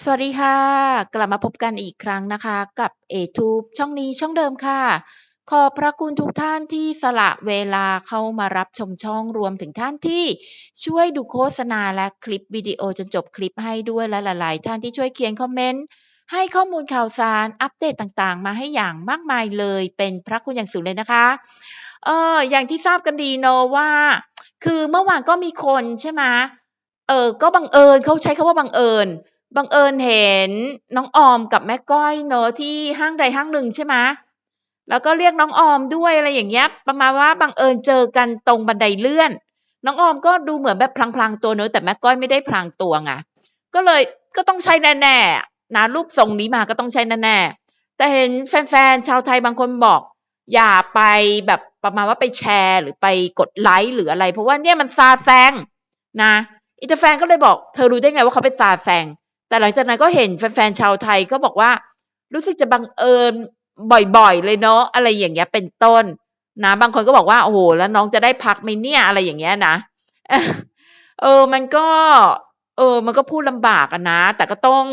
สวัสดีค่ะ กลับมาพบกันอีกครั้งนะคะ กับ ATube ช่องนี้ช่องเดิมค่ะ ขอบพระคุณทุกท่านที่สละเวลาเข้ามารับชมช่องรวมถึงท่านที่ช่วยดูโฆษณาและคลิปวิดีโอจนจบคลิปให้ด้วยและหลาย ๆ ท่านที่ช่วยเขียนคอมเมนต์ให้ข้อมูลข่าวสารอัปเดตต่างๆ มาให้อย่างมากมายเลย เป็นพระคุณอย่างสูงเลยนะคะเอออย่างที่ทราบกันดีเนาะว่า คือเมื่อวานก็มีคนใช่ไหมเออก็บังเอิญเขาใช้คาว่าบังเอิญ บังเอิญเห็นน้องออมกับแม่ก้อยเนอะที่ห้างใดห้างหนึ่งใช่ไหมแล้วก็เรียกน้องออมด้วยอะไรอย่างเงี้ย ประมาณว่าบังเอิญเจอกันตรงบันไดเลื่อน น้องออมก็ดูเหมือนแบบพลางๆตัวเนอะแต่แม่ก้อยไม่ได้พลางตัวไงก็เลยก็ต้องใช่แน่ๆนะรูปทรงนี้มาก็ต้องใช่แน่ๆแต่เห็นแฟนๆชาวไทยบางคนบอก อย่าไปแบบประมาณว่าไปแชร์หรือไปกดไลค์หรืออะไร เพราะว่าเนี่ยมันซาแซงนะอินเตอร์แฟนก็เลยบอก เธอรู้ได้ไงว่าเขาเป็นซาแซง แต่หลังจากนั้นก็เห็นแฟนๆชาวไทยก็บอกว่า รู้สึกจะบังเอิญบ่อยๆ เลยเนาะอะไรอย่างเงี้ยเป็นต้นนะบางคนก็บอกว่าโอ้โหแล้วน้องจะได้พักไหมเนี่ยอะไรอย่างเงี้ยนะเออมันก็ เออ มันก็พูดลำบากอะนะ แต่ก็ต้อง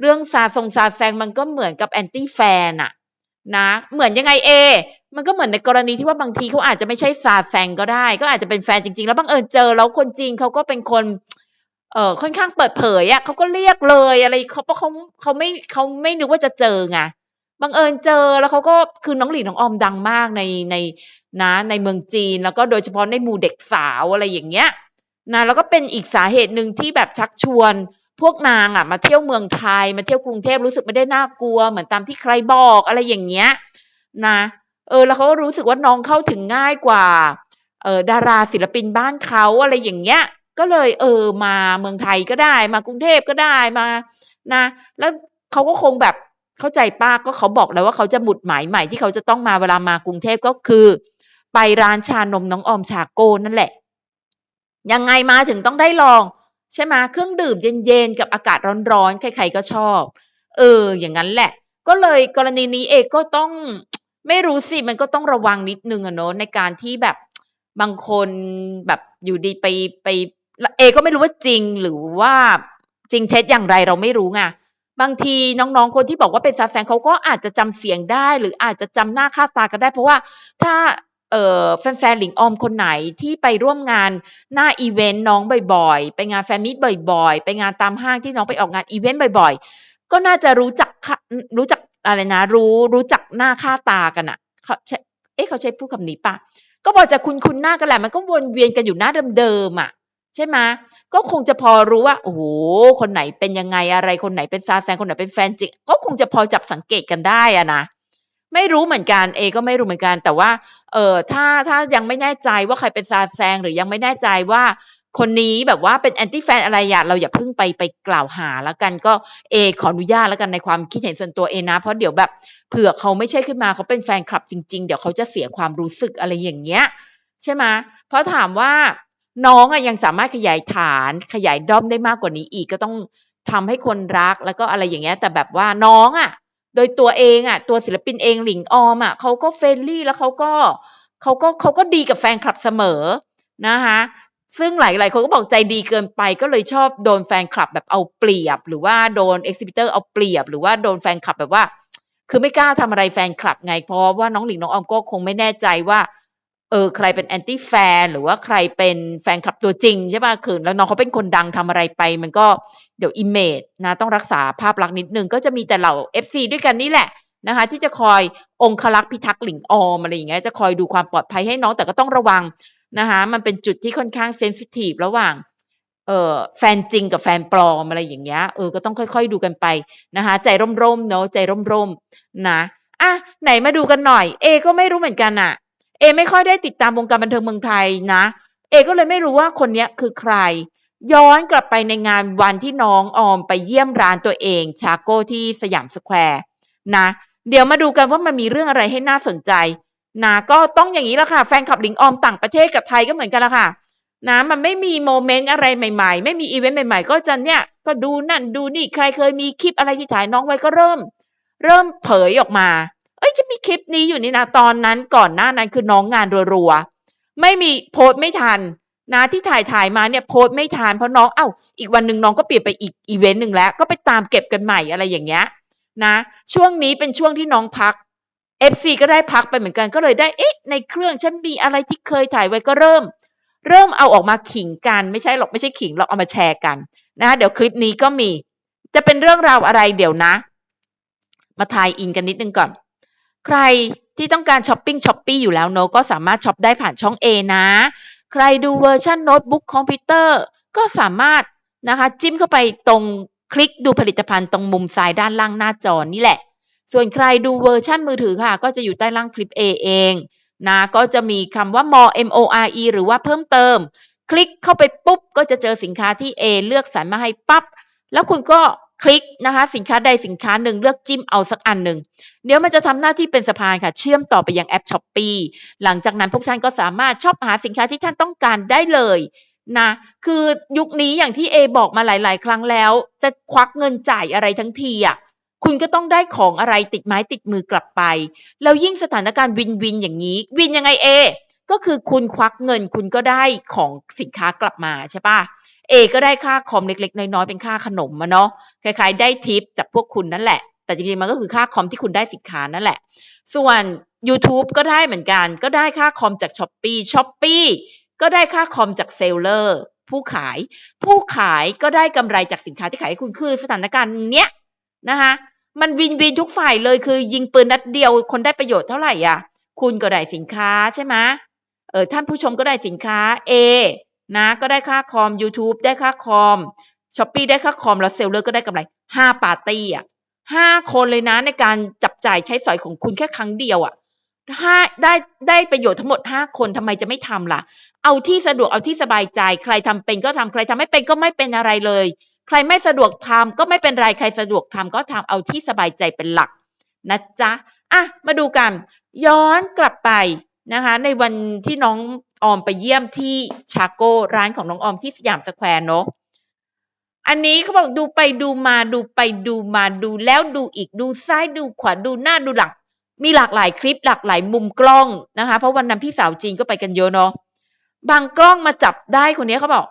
เรื่องซาทรงซาแซงมันก็เหมือนกับแอนตี้แฟนอะนะเหมือนยังไงเอ มันก็เหมือนในกรณีที่ว่าบางทีเขาอาจจะไม่ใช่ซาแซงก็ได้ ก็อาจจะเป็นแฟนจริงๆ แล้วบังเอิญเจอแล้วคนจริงเขาก็เป็นคน เออค่อนข้างเปิดเผยอะเขาก็เรียกเลยอะไรเขาเพราะเขาเขาไม่เขาไม่นึกว่าจะเจอไงบังเอิญเจอแล้วเขาก็คือน้องหลินน้องออมดังมากในในนะ ในเมืองจีน แล้วก็โดยเฉพาะในหมู่เด็กสาวอะไรอย่างเงี้ยนะแล้วก็เป็นอีกสาเหตุหนึ่งที่แบบชักชวน พวกนางอะ มาเที่ยวเมืองไทยมาเที่ยวกรุงเทพรู้สึกไม่ได้น่ากลัว เหมือนตามที่ใครบอกอะไรอย่างเงี้ยนะเออแล้วเขาก็รู้สึกว่าน้องเข้าถึงง่ายกว่าเออดาราศิลปินบ้านเขาอะไรอย่างเงี้ย ก็เลยเออมาเมืองไทยก็ได้มากรุงเทพก็ได้มานะ แล้วเขาก็คงแบบเข้าใจป้าก็เขาบอกแล้วว่าเขาจะหมุดหมายใหม่ที่เขาจะต้องมาเวลามากรุงเทพก็คือ ไปร้านชานมน้องออมชาโก้นั่นแหละ ยังไงมาถึงต้องได้ลอง ใช่ไหมเครื่องดื่มเย็นๆกับอากาศร้อนๆใครๆก็ชอบ เออ อย่างนั้นแหละ ก็เลยกรณีนี้เองก็ต้องไม่รู้สิมันก็ต้องระวังนิดนึงอะเนาะในการที่แบบบางคนแบบอยู่ดีไปไป เอก็ไม่รู้ว่าจริงหรือว่าจริงเท็จอย่างไรเราไม่รู้ไงบางทีน้องๆ คนที่บอกว่าเป็นซาแซงเขาก็อาจจะจำเสียงได้ หรืออาจจะจำหน้าค่าตากันได้ เพราะว่าถ้าเแฟนๆหลิงออมคนไหนที่ไปร่วมงานหน้าอีเวนต์น้องบ่อยๆ ไปงานแฟนมิตบ่อยๆ ไปงานตามห้างที่น้องไปออกงานอีเวนต์บ่อยๆ ก็น่าจะรู้จักรู้จักอะไรนะ รู้รู้จักหน้าค่าตากันอะเขาใช้เอ๊ะเขาใช้พูดคำนี้ปะก็บอกจะคุ้นคุ้นหน้ากันแหละมันก็วนเวียนกันอยู่หน้าเดิมๆอะ ใช่ไหมก็คงจะพอรู้ว่าโอ้โหคนไหนเป็นยังไงอะไรคนไหนเป็นซาแซงคนไหนเป็นแฟนจิก็คงจะพอจับสังเกตกันได้อะนะไม่รู้เหมือนกันเอก็ไม่รู้เหมือนกันแต่ว่าเออถ้าถ้ายังไม่แน่ใจว่าใครเป็นซาแซงหรือยังไม่แน่ใจว่าคนนี้แบบว่าเป็นแอนตี้แฟนอะไรอย่าเราอย่าเพิ่งไปไปกล่าวหาแล้วกันก็เอขออนุญาตแล้วกันในความคิดเห็นส่วนตัวเอนะ เพราะเดี๋ยวแบบเผื่อเขาไม่ใช่ขึ้นมาเขาเป็นแฟนคลับจริง ๆ เดี๋ยวเขาจะเสียความรู้สึกอะไรอย่างเงี้ยใช่ไหมเพราะถามว่า น้องอะยังสามารถขยายฐานขยายด้อมได้มากกว่านี้อีกก็ต้องทำให้คนรักแล้วก็อะไรอย่างเงี้ยแต่แบบว่าน้องอะโดยตัวเองอะตัวศิลปินเองหลิงออมอะเขาก็เฟรนลี่แล้วเขาก็เขาก็เขาก็ดีกับแฟนคลับเสมอนะคะซึ่งหลาย ๆ คนก็บอกใจดีเกินไปก็เลยชอบโดนแฟนคลับแบบเอาเปรียบ หรือว่าโดนเอ็กซิบิเตอร์เอาเปรียบ หรือว่าโดนแฟนคลับแบบว่า คือไม่กล้าทำอะไรแฟนคลับไงเพราะว่าน้องหลิงน้องออมก็คงไม่แน่ใจว่า เออใครเป็นแอนตี้แฟนหรือว่าใครเป็นแฟนคลับตัวจริงใช่ป่ะคือแล้วน้องเขาเป็นคนดังทำอะไรไป มันก็เดี๋ยวอิมเมจนะต้องรักษาภาพลักษณ์นิดนึง ก็จะมีแต่เหล่า FC ด้วยกันนี่แหละนะคะที่จะคอยองคลักษ์พิทักษ์หลิงออมอะไรอย่างเงี้ยจะคอยดูความปลอดภัยให้น้องแต่ก็ต้องระวังนะคะมันเป็นจุดที่ค่อนข้างเซนซิทีฟระหว่างเอ่อแฟนจริงกับแฟนปลอมอะไรอย่างเงี้ยเออก็ต้องค่อยๆดูกันไปนะคะใจร่มๆเนาะใจร่มๆนะอะไหนมาดูกันหน่อย เอก็ไม่รู้เหมือนกันอะ อไม่ค่อยได้ติดตามวงการบันเทิงเมืองไทยนะ เอก็เลยไม่รู้ว่าคนนี้คือใคร ย้อนกลับไปในงานวันที่น้องออมไปเยี่ยมร้านตัวเอง ชาโก้ที่สยามสแควร์นะ เดี๋ยวมาดูกันว่ามันมีเรื่องอะไรให้น่าสนใจนะก็ต้องอย่างนี้ละค่ะ แฟนคลับลิงออมต่างประเทศกับไทยก็เหมือนกันละค่ะนะมันไม่มีโมเมนต์อะไรใหม่ๆ ไม่มีอีเวนต์ใหม่ๆ ก็จะเนี่ยก็ดูนั่นดูนี่ใครเคยมีคลิปอะไรที่ถ่ายน้องไว้ก็เริ่ม เริ่มเผยออกมา อ้ยจะมีคลิปนี้อยู่นี่นะตอนนั้นก่อนหน้านั้นคือน้องงานรัวๆไม่มีโพสต์ไม่ทันนะที่ถ่ายถ่ายมาเนี่ยโพสต์ไม่ทานเพราะน้องเอ้าอีกวันหนึ่งน้องก็เปลี่ยนไปอีกอีเวนต์หนึ่งแล้ว ก็ไปตามเก็บกันใหม่อะไรอย่างเงี้ยนะช่วงนี้เป็นช่วงที่น้องพัก FC ก็ได้พักไปเหมือนกันก็เลยได้เอ๊ะในเครื่องฉันมีอะไรที่เคยถ่ายไว้ก็เริ่ม เริ่มเอาออกมาขิงกันไม่ใช่หรอกไม่ใช่ขิงหรอกเอามาแชร์กันนะเดี๋ยวคลิปนี้ก็มี จะเป็นเรื่องราวอะไรเดี๋ยวนะ มาทายอินกันนิดนึงก่อน ใครที่ต้องการช้อปปิ้งช้อปปี้อยู่แล้วเนอะก็สามารถช็อปได้ผ่านช่อง A นะ ใครดูเวอร์ชันโน้ตบุ๊กคอมพิวเตอร์ก็สามารถนะคะจิ้มเข้าไปตรงคลิกดูผลิตภัณฑ์ตรงมุมซ้ายด้านล่างหน้าจอนี่แหละ ส่วนใครดูเวอร์ชันมือถือค่ะ ก็จะอยู่ใต้ล่างคลิป A เองนะก็จะมีคำว่า more M O R E หรือว่าเพิ่มเติม คลิกเข้าไปปุ๊บก็จะเจอสินค้าที่ A เลือกสรรมาให้ปั๊บแล้วคุณก็ คลิกนะคะสินค้าใดสินค้าหนึ่งเลือกจิ้มเอาสักอันหนึ่งเดี๋ยวมันจะทำหน้าที่เป็นสะพานค่ะ เชื่อมต่อไปยังแอปช้อปปีหลังจากนั้นพวกท่านก็สามารถชอบหาสินค้าที่ท่านต้องการได้เลยนะคือยุคนี้อย่างที่เอบอกมาหลาย ๆ ครั้งแล้ว จะควักเงินจ่ายอะไรทั้งทีอะคุณก็ต้องได้ของอะไรติดไม้ติดมือกลับไป แล้วยิ่งสถานการณ์วินวินอย่างนี้ วินยังไงเอก็คือคุณควักเงินคุณก็ได้ของสินค้ากลับมาใช่ปะ เอก็ได้ค่าคอมเล็กๆ น้อยๆ เป็นค่าขนมมาเนาะคล้ายๆ ได้ทิปจากพวกคุณนั่นแหละ แต่จริงๆ มันก็คือค่าคอมที่คุณได้สินค้านั่นแหละ ส่วน YouTube ก็ได้เหมือนกัน ก็ได้ค่าคอมจาก s h อ p e e s h อ p e e ก็ได้ค่าคอมจากเซลเลอร์ผู้ขาย ผู้ขายก็ได้กำไรจากสินค้าที่ขายให้คุณคือสถานการณ์เนี้ยนะคะมันวินวินทุกฝ่ายเลยคือ ยิงปืนนัดเดียวคนได้ประโยชน์เท่าไหร่อะ คุณก็ได้สินค้าใช่ไหมเออท่านผู้ชมก็ได้สินค้า A นะก็ได้ค่าคอม YouTube ได้ค่าคอม s h อ p e e ได้ค่าคอมแล้วเซลเลอร์ก็ได้กำไรห้าปาร์ตี้อะห้าคนเลยนะในการจับจ่ายใช้สอยของคุณแค่ครั้งเดียวอะห้าได้ได้ประโยชน์ทั้งหมดห้าคนทำไมจะไม่ทำล่ะ เอาที่สะดวกเอาที่สบายใจ ใครทำเป็นก็ทำใครทำไม่เป็นก็ไม่เป็นอะไรเลย ใครไม่สะดวกทำก็ไม่เป็นไรใครสะดวกทำก็ทำเอาที่สบายใจเป็นหลักนะจ๊ะอะมาดูกัน ย้อนกลับไปนะคะ ในวันที่น้อง ออมไปเยี่ยมที่ชาโก้ร้านของน้องออมที่สยามสแควร์เนาะอันนี้เขาบอกดูไปดูมาดูไปดูมาดูแล้วดูอีกดูซ้ายดูขวาดูหน้าดูหลัง มีหลากหลายคลิปหลากหลายมุมกล้องนะคะ เพราะวันนั้นพี่สาวจีนก็ไปกันเยอะเนาะบางกล้องมาจับได้คนนี้เขาบอก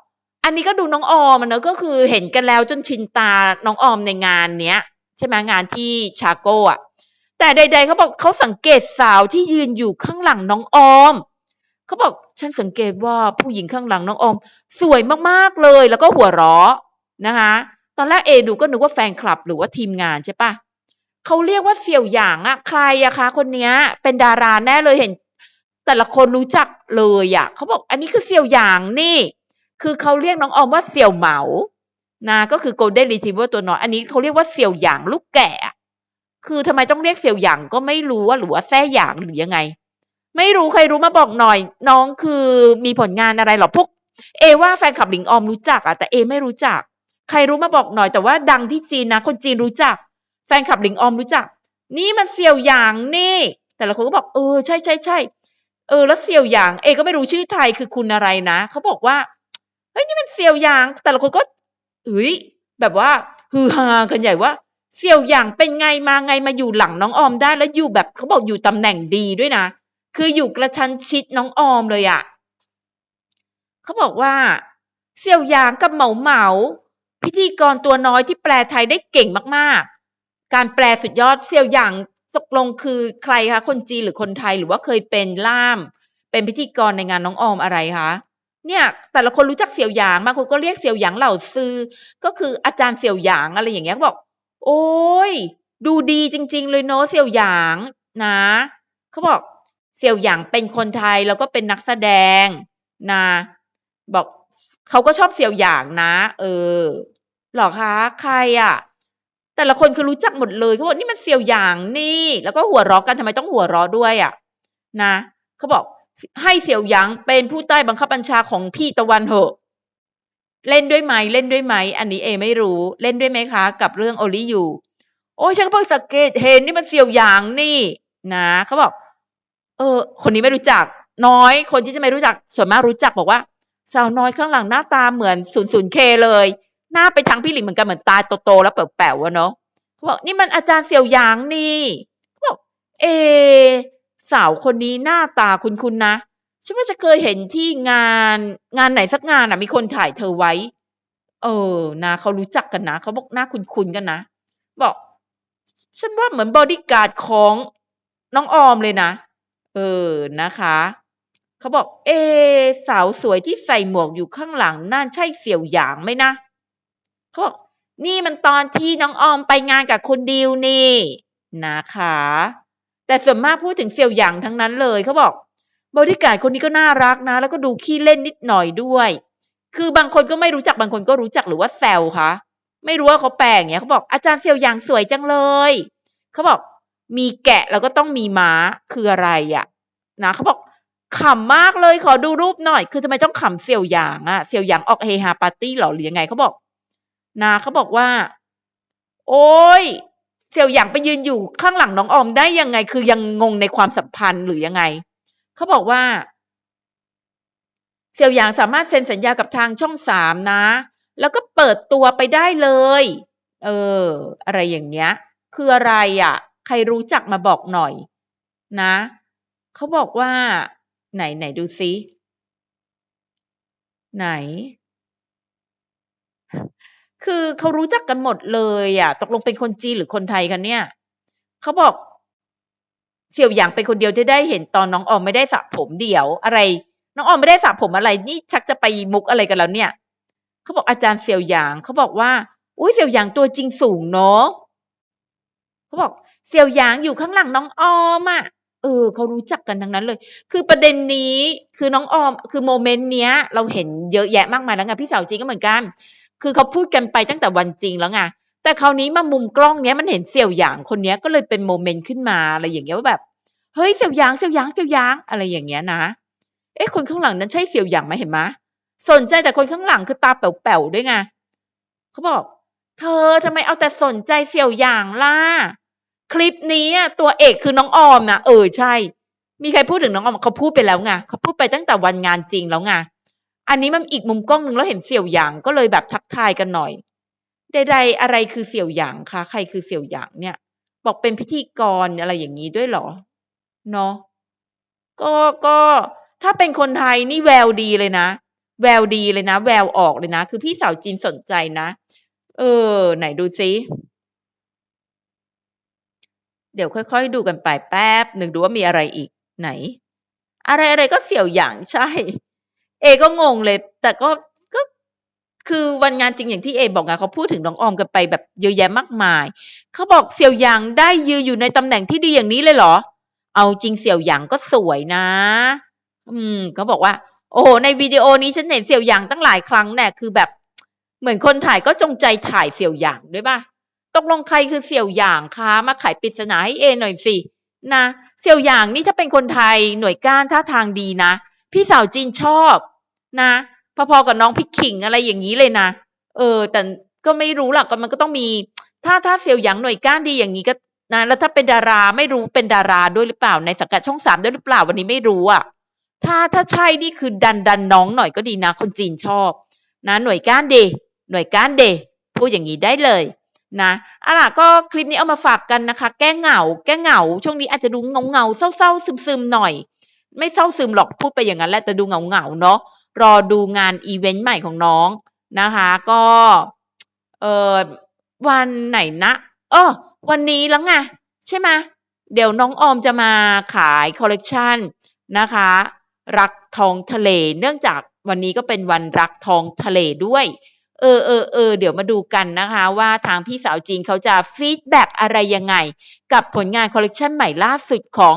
อันนี้ก็ดูน้องออมเนอะก็คือเห็นกันแล้วจนชินตาน้องออมในงานเนี้ยใช่ไหมงานที่ชาโก้อะแต่ใด ๆเขาบอกเขาสังเกตสาวที่ยืนอยู่ข้างหลังน้องออม เขาบอกฉันสังเกตว่าผู้หญิงข้างหลังน้องอม สวยมากๆเลยแล้วก็หัวเราะนะคะตอนแรกเอดูก็นึกว่าแฟนคลับหรือว่าทีมงานใช่ปะเขาเรียกว่าเสี่ยวหยางอะใครอะคะคนเนี้ยเป็นดาราแน่เลยเห็น แต่ละคนรู้จักเลยอะเขาบอกอันนี้คือเสี่ยวหยางนี่ คือเขาเรียกน้องออมว่าเสี่ยวเหมานะก็คือ golden retriever ตัวน้อยอันนี้เขาเรียกว่าเสี่ยวหยางลูกแก่อะคือทำไมต้องเรียกเสี่ยวหยางก็ไม่รู้ว่าหรือว่าแซ่หยางหรือยังไง ไม่รู้ใครรู้มาบอกหน่อย น้องคือมีผลงานอะไรหรอพวกเอว่าแฟนคลับหลิงออมรู้จักอะแต่เอไม่รู้จัก ใครรู้มาบอกหน่อย แต่ว่าดังที่จีนนะ คนจีนรู้จัก แฟนคลับหลิงออมรู้จัก นี่มันเสี่ยวหยางนี่ แต่ละคนก็บอกเออใช่ใช่ใช่เออแล้วเสี่ยวหยาง เอก็ไม่รู้ชื่อไทยคือคุณอะไรนะเขาบอกว่าเฮ้ยนี่มันเสี่ยวหยาง แต่ละคนก็เอ้ยแบบว่าฮือฮากันใหญ่ว่าเสี่ยวหยางเป็นไงมาไงมาอยู่หลังน้องออมได้แล้วอยู่แบบเขาบอกอยู่ตำแหน่งดีด้วยนะ คืออยู่กระชั้นชิดน้องออมเลยอะ่ะเขาบอกว่า เสี่ยวหยางกับเหมาเหมาพิธีกรตัวน้อยที่แปลไทยได้เก่งมากๆ การแปลสุดยอดเสี่ยวหยางตกลงคือใครคะ คนจีนหรือคนไทยหรือว่าเคยเป็นล่าม เป็นพิธีกรในงานน้องออมอะไรคะเนี่ยแต่ละคนรู้จักเสี่ยวหยางบางคนก็เรียกเสี่ยวหยางเหล่าซือ ก็คืออาจารย์เสี่ยวหยางอะไรอย่างเงี้ยบอก โอ้ยดูดีจริง ๆ เลยเนาะเสี่ยวหยางนะเขาบอก เสี่ยวหยางเป็นคนไทยแล้วก็เป็นนักแสดงนะบอกเขาก็ชอบเสี่ยวหยางนะ เออหรอคะใครอะ่ะ แต่ละคนคือรู้จักหมดเลยเขาบอกนี่มันเสี่ยวหยางนี่ แล้วก็หัวเราะกันทำไมต้องหัวเราะด้วยอะ่ะ นะเขาบอกให้เสี่ยวหยางเป็นผู้ใต้บังคับบัญชาของพี่ตะวันเหอะเล่นด้วยไหมเล่นด้วยไหมอันนี้เอไม่รู้เล่นด้วยไหมคะ กับเรื่องโอลิยูโอ้ยฉันเพิ่งสังเกตเห็นนี่มันเสี่ยวหยางนี่ นะเขาบอก ออ คนนี้ไม่รู้จัก น้อย คนที่จะไม่รู้จัก ส่วนมากรู้จักบอกว่า สาวน้อยข้างหลังหน้าตาเหมือนศูนย์ศูนย์เคเลย หน้าไปทางพี่หลิงเหมือนกันเหมือนตาโตๆแล้วแป๋วๆวะเนาะเขาบอกนี่มันอาจารย์เสี่ยวหยางนี่เขาบอกเอ สาวคนนี้หน้าตาคุณคุณนะฉันว่าจะเคยเห็นที่งานงานไหนสักงานอะ มีคนถ่ายเธอไว้ เออนะเขารู้จักกันนะเขาบอกหน้าคุ้นๆกันนะบอก ฉันว่าเหมือนบอดี้การ์ดของน้องออมเลยนะ เออนะคะเขาบอก เอ สาวสวยที่ใส่หมวกอยู่ข้างหลังนั่นใช่เสี่ยวหยางไหมนะเขาบอกนี่มันตอนที่น้องออมไปงานกับคุณดิวนี่นะคะ แต่ส่วนมากพูดถึงเสี่ยวหยางทั้งนั้นเลยเขาบอก บริการคนนี้ก็น่ารักนะ แล้วก็ดูขี้เล่นนิดหน่อยด้วย คือบางคนก็ไม่รู้จักบางคนก็รู้จักหรือว่าแซวคะไม่รู้ว่าเขาแปลงเงี้ยเขาบอกอาจารย์เสี่ยวหยางสวยจังเลยเขาบอก มีแกะแล้วก็ต้องมีม้าคืออะไรอะ่ะนะเขาบอกขำมากเลยขอดูรูปหน่อย คือทำไมต้องขำเสี่ยวหยางอะเสี่ยวหยางออกเฮฮาปาร์ตี้หรอหรือยังไงเขาบอกนาเขาบอกว่า โอ้ยเสี่ยวหยางไปยืนอยู่ข้างหลังน้องออมได้ยังไง คือยังงงในความสัมพันธ์หรือยังไงเขาบอกว่า เสี่ยวหยางสามารถเซ็นสัญญากับทางช่องสามนะ แล้วก็เปิดตัวไปได้เลย เออ อะไรอย่างเงี้ย คืออะไรอะ่ะ ใครรู้จักมาบอกหน่อย นะเขาบอกว่า ไหนไหนดูซิไหน คือเขารู้จักกันหมดเลยอะ ตกลงเป็นคนจีนหรือคนไทยกันเนี่ยเขาบอกเสี่ยวหยางเป็นคนเดียวที่ได้เห็นตอนน้องออมไม่ได้สระผมเดี่ยวอะไร น้องออมไม่ได้สระผมอะไร นี่ชักจะไปมุกอะไรกันแล้วเนี่ยเขาบอกอาจารย์เสี่ยวหยางเขาบอกว่าอุ้ยเสี่ยวหยางตัวจริงสูงเนาะเขาบอก เสี่ยวหยางอยู่ข้างหลังน้องออมอะเออเขารู้จักกันทั้งนั้นเลย คือประเด็นนี้คือน้องออม คือโมเมนต์เนี้ย เราเห็นเยอะแยะมากมายแล้วไงพี่สาวจริงก็เหมือนกัน คือเขาพูดกันไปตั้งแต่วันจริงแล้วไงแต่คราวนี้มามุมกล้องเนี้ยมันเห็นเสี่ยวหยางคนเนี้ยก็เลยเป็นโมเมนต์ขึ้นมาอะไรอย่างเงี้ยว่าแบบเฮ้ยเสี่ยวหยางเสี่ยวหยางเสี่ยวหยางอะไรอย่างเงี้ยนะ เอ๊ะคนข้างหลังนั้นใช่เสี่ยวหยางไหมเห็นไหมสนใจแต่คนข้างหลังคือตาแป๋วๆด้วยไงเขาบอก เธอทำไมเอาแต่สนใจเสี่ยวหยางล่ะ คลิปนี้ตัวเอกคือน้องออมนะเออใช่ มีใครพูดถึงน้องออมเขาพูดไปแล้วไงเขาพูดไปตั้งแต่วันงานจริงแล้วไงอันนี้มันอีกมุมกล้องหนึ่งแล้วเห็นเสี่ยวหยางก็เลยแบบทักทายกันหน่อยใดๆอะไรคือเสี่ยวหยางคะใครคือเสี่ยวหยางเนี่ย บอกเป็นพิธีกรอะไรอย่างนี้ด้วยหรอเนาะก็ก็ถ้าเป็นคนไทยนี่แววดีเลยนะ แววดีเลยนะ แววออกเลยนะ คือพี่สาวจีนสนใจนะ เออ ไหนดูซิ เดี๋ยวค่อยๆ ดูกันไปแป๊บหนึ่งดูว่ามีอะไรอีกไหน อะไรอะไรก็เสี่ยวหยางใช่ เอก็งงเลย แต่ก็ก็คือวันงานจริงอย่างที่เอบอกไงเขาพูดถึงน้องออมกันไปแบบเยอะแยะมากมาย เขาบอกเสี่ยวหยางได้ยืนอยู่ในตำแหน่งที่ดีอย่างนี้เลยเหรอ เอาจริงเสี่ยวหยางก็สวยนะ อืมเขาบอกว่า โอ้โหในวิดีโอนี้ฉันเห็นเสี่ยวหยางตั้งหลายครั้งแน่คือแบบ เหมือนคนถ่ายก็จงใจถ่ายเสี่ยวหยางด้วยป่ะ ตกลงใครคือเสี่ยวหยางคะมาไขปริศนาให้เอหน่อยสินะเสี่ยวหยางนี่ถ้าเป็นคนไทยหน่วยก้านท่าทางดีนะ พี่สาวจีนชอบนะพอๆกับน้องพิกขิงอะไรอย่างนี้เลยนะเออ แต่ก็ไม่รู้หรอกก็มันก็ต้องมี ถ้าถ้าเสี่ยวหยางหน่วยก้านดีอย่างนี้ก็นะแล้วถ้าเป็นดาราไม่รู้เป็นดาราด้วยหรือเปล่าในสังกัดช่องสามด้วยหรือเปล่าวันนี้ไม่รู้อะถ้าถ้าใช่นี่คือดันดันน้องหน่อยก็ดีนะ คนจีนชอบ นะ หน่วยก้านเดหน่วยก้านเดพูดอย่างนี้ได้เลย นะอะล่ะก็คลิปนี้เอามาฝากกันนะคะ แก้เหงา แก้เหงา ช่วงนี้อาจจะดูเงาเงาเศร้าๆซึมๆหน่อย ไม่เศร้าซึมหรอกพูดไปอย่างนั้นแหละแต่ดูเงาเงาเนาะรอดูงานอีเวนต์ใหม่ของน้องนะคะ ก็เออวันไหนนะเออวันนี้แล้วไงใช่ไหมเดี๋ยวน้องออมจะมาขายคอลเลกชันนะคะ รักทองทะเล เนื่องจากวันนี้ก็เป็นวันรักทองทะเลด้วย เออเออเออเดี๋ยวมาดูกันนะคะว่าทางพี่สาวจีนเขาจะฟีดแบ็กอะไรยังไง กับผลงานคอลเลกชันใหม่ล่าสุดของ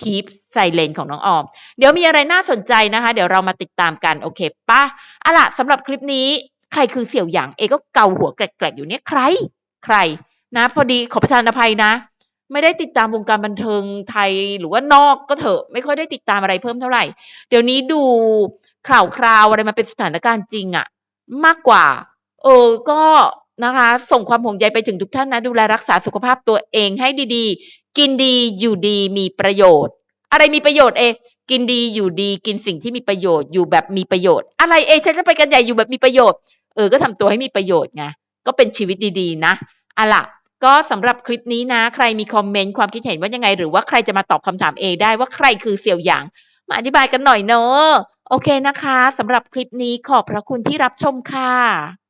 คีปไซเลนของน้องออม เดี๋ยวมีอะไรน่าสนใจนะคะ เดี๋ยวเรามาติดตามกันโอเคปะอะล่ะสำหรับคลิปนี้ใครคือเสี่ยวหยางเอก็เกาหัวแกลกๆอยู่เนี่ยใคร ใครนะ พอดีขอประทานอภัยนะ ไม่ได้ติดตามวงการบันเทิงไทยหรือว่านอกก็เถอะ ไม่ค่อยได้ติดตามอะไรเพิ่มเท่าไหร่ เดี๋ยวนี้ดูข่าวคราวอะไรมาเป็นสถานการณ์จริงอะ มากกว่า เออก็นะคะ ส่งความห่วงใยไปถึงทุกท่านนะ ดูแลรักษาสุขภาพตัวเองให้ดีๆ กินดีอยู่ดีมีประโยชน์ อะไรมีประโยชน์เอ กินดีอยู่ดีกินสิ่งที่มีประโยชน์อยู่แบบมีประโยชน์ อะไรเอฉันจะไปกันใหญ่อยู่แบบมีประโยชน์เออก็ทำตัวให้มีประโยชน์ไงก็เป็นชีวิตดีๆ นะอะล่ะก็สำหรับคลิปนี้นะ ใครมีคอมเมนต์ความคิดเห็นว่ายังไง หรือว่าใครจะมาตอบคำถามเอได้ว่าใครคือเสี่ยวหยางมาอธิบายกันหน่อยเนาะ โอเคนะคะสำหรับคลิปนี้ขอบพระคุณที่รับชมค่ะ